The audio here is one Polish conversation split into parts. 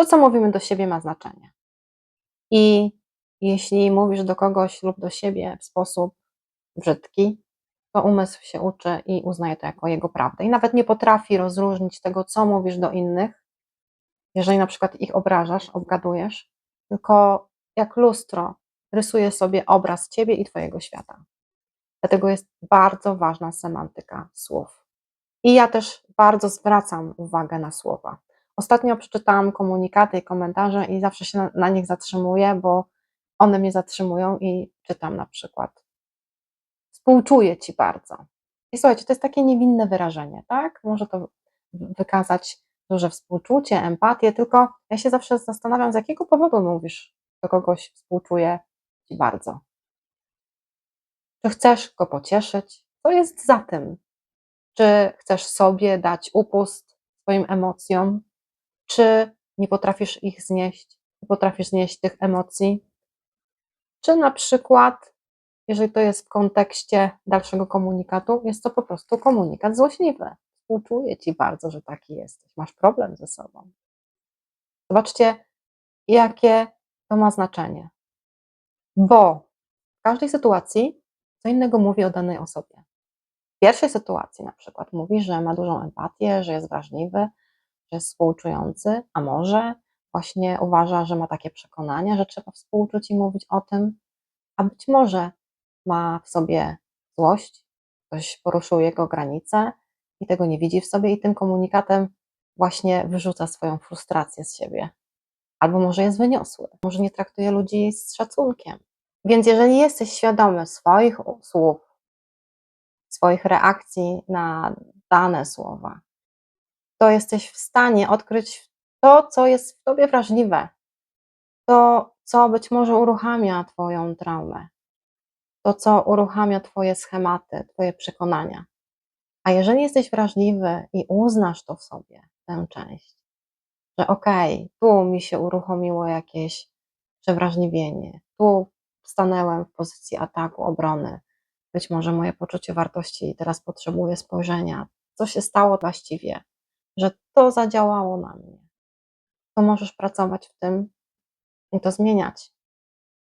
To, co mówimy do siebie, ma znaczenie. I jeśli mówisz do kogoś lub do siebie w sposób brzydki, to umysł się uczy i uznaje to jako jego prawdę. I nawet nie potrafi rozróżnić tego, co mówisz do innych, jeżeli na przykład ich obrażasz, obgadujesz, tylko jak lustro rysuje sobie obraz ciebie i twojego świata. Dlatego jest bardzo ważna semantyka słów. I ja też bardzo zwracam uwagę na słowa. Ostatnio przeczytałam komunikaty i komentarze i zawsze się na, na nich zatrzymuję, bo one mnie zatrzymują i czytam na przykład. Współczuję ci bardzo. I słuchajcie, to jest takie niewinne wyrażenie, tak? Może to wykazać duże współczucie, empatię, tylko ja się zawsze zastanawiam, z jakiego powodu mówisz do kogoś współczuję ci bardzo. Czy chcesz go pocieszyć? Co jest za tym? Czy chcesz sobie dać upust swoim emocjom? Czy nie potrafisz ich znieść? Nie potrafisz znieść tych emocji? Czy na przykład, jeżeli to jest w kontekście dalszego komunikatu, jest to po prostu komunikat złośliwy? Współczuję ci bardzo, że taki jesteś. Masz problem ze sobą. Zobaczcie, jakie to ma znaczenie. Bo w każdej sytuacji co innego mówi o danej osobie. W pierwszej sytuacji na przykład mówi, że ma dużą empatię, że jest wrażliwy, jest współczujący, a może właśnie uważa, że ma takie przekonania, że trzeba współczuć i mówić o tym, a być może ma w sobie złość, ktoś poruszył jego granice i tego nie widzi w sobie i tym komunikatem właśnie wyrzuca swoją frustrację z siebie. Albo może jest wyniosły, może nie traktuje ludzi z szacunkiem. Więc jeżeli jesteś świadomy swoich słów, swoich reakcji na dane słowa, to jesteś w stanie odkryć to, co jest w tobie wrażliwe, to, co być może uruchamia Twoją traumę, to, co uruchamia Twoje schematy, Twoje przekonania. A jeżeli jesteś wrażliwy i uznasz to w sobie, tę część, że okej, okay, tu mi się uruchomiło jakieś przewrażliwienie, tu stanęłem w pozycji ataku, obrony, być może moje poczucie wartości teraz potrzebuje spojrzenia, co się stało właściwie, że to zadziałało na mnie, to możesz pracować w tym i to zmieniać,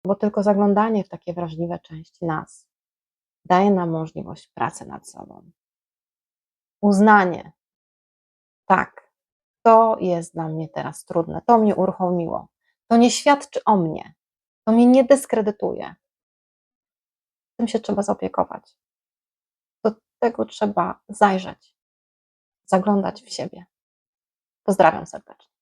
bo tylko zaglądanie w takie wrażliwe części nas daje nam możliwość pracy nad sobą. Uznanie, tak, to jest dla mnie teraz trudne, to mnie uruchomiło, to nie świadczy o mnie, to mnie nie dyskredytuje. Tym się trzeba zaopiekować. Do tego trzeba zajrzeć, zaglądać w siebie. Pozdrawiam serdecznie.